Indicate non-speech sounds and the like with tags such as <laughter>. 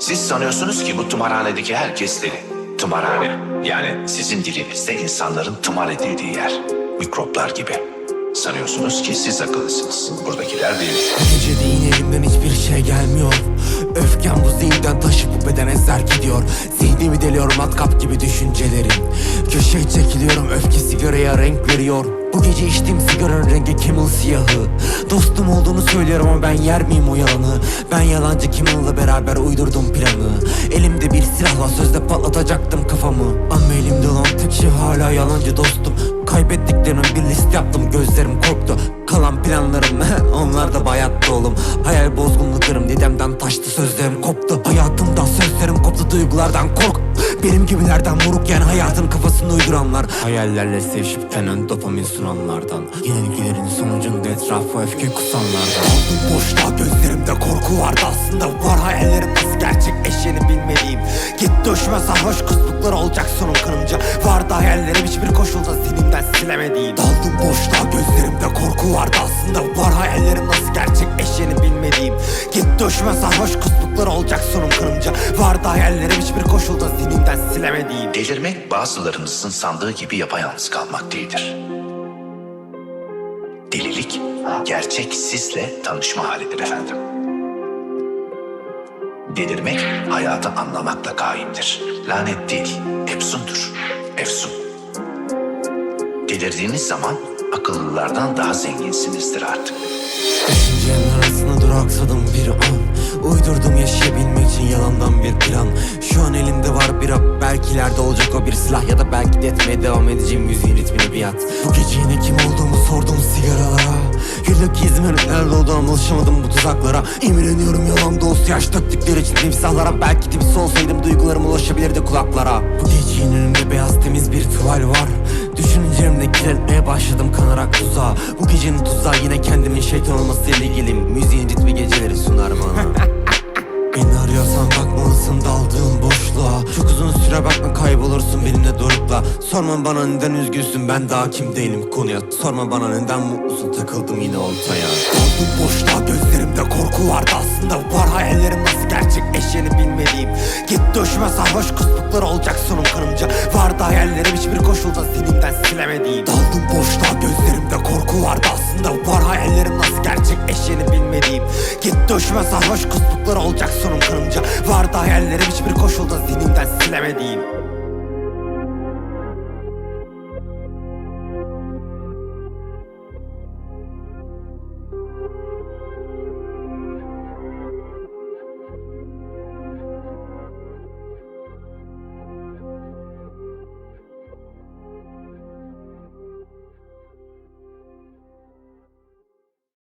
Siz sanıyorsunuz ki bu tımarhanedeki herkes deli. Tımarhane yani sizin dilinizde insanların tımar edildiği yer. Mikroplar gibi. Sanıyorsunuz ki siz akıllısınız. Buradakiler değil. Gece değil elimden hiçbir şey gelmiyor. Öfkem bu zihinden taşıp bu beden ezer gidiyor. Zihnimi deliyor matkap gibi düşüncelerim Köşeye çekiliyorum öfke sigaraya renk veriyor. Bu gece içtiğim sigaranın rengi Camel siyahı. Dostum olduğunu söylüyorum ama ben yer miyim o yalanı? Ben yalancı Camel'la beraber uydurdum planı. Elimde bir silahla sözde patlatacaktım kafamı. Ama elimde olan tek şey hala yalancı dostum. Kaybettiklerimin bir liste yaptım gözlerim korktu. Kalan planlarım <laughs> onlar da bayattı oğlum. Hayal bozgunluklarım dedemden taştı sözlerim koptu. Hayatımdan sözlerim koptu duygulardan kork Benim gibilerden yani hayatın kafasını uyduranlar. Hayallerle sevişip tenen dopamin sunanlardan. Yenilgilerin sonucunda etrafı öfke kusanlardan. Aldım boşluğa gözlerimde korku vardı. Aslında var hayallerim nasıl gerçek eşeğini bilmediğim Git döşme sarhoş kusmuklar olacak sonum kanımca Vardı hayallerim hiçbir koşulda zihnimden silemediğim. Daldım boşluğa gözlerimde korku vardı. Aslında var hayallerim nasıl gerçek eşeğini bilmediğim. Git döşme sarhoş kusmuklar olacak sonum kanımca Vardı hayallerim hiçbir koşulda zihnimden silemediğim Delirmek bazılarınızın sandığı gibi yapayalnız kalmak değildir. Delilik gerçek sizle tanışma halidir efendim. Delirmek hayatı anlamakla kaimdir. Lanet değil, efsundur. Efsun. Delirdiğiniz zaman akıllılardan daha zenginsinizdir artık. Düşüncelerin arasında duraksadım bir an Uydurdum yaşayabilmek için yalandan bir plan. Şu an elimde var bir rap Belki ileride olacak o bir silah Ya da belki de etmeye devam edeceğim müziğin ritmine bir at. Bu gece yine kim olduğumu sordum sigaralara. Yıllık izmin nerede olduğunu alışamadım bu tuzaklara. İmreniyorum yalan dost yaş döktükleri için timsahlara. Belki de bir solsaydım duygularım ulaşabilirdi kulaklara. Bu gecenin önünde beyaz temiz bir tuval var. Düşüncelerimde kirletmeye başladım kanarak tuzağa. Bu gecenin tuzağı yine kendimin şeytan olmasıyla ilgili. Müziğin ritmi geceleri sunar bana <laughs> Süre bakma kaybolursun benimle dorukla. Sorma bana neden üzgünsün ben daha kim değilim konuya. Sorma bana neden mutlusun takıldım yine ortaya. Daldım boşluğa gözlerimde korku vardı aslında Var. Hayallerim nasıl gerçek eşeğini bilmediğim Git döşme sarhoş kusmuklar olacak sonum kanımca. Vardı hayallerim hiçbir koşulda zihnimden silemediğim. Daldım boşluğa gözlerimde korku vardı aslında Var. Hayallerim nasıl gerçek bilmediğim Git döşme sarhoş kusmuklar olacak sonum kanımca Vardı hayallerim hiçbir koşulda zihnimden silemediğim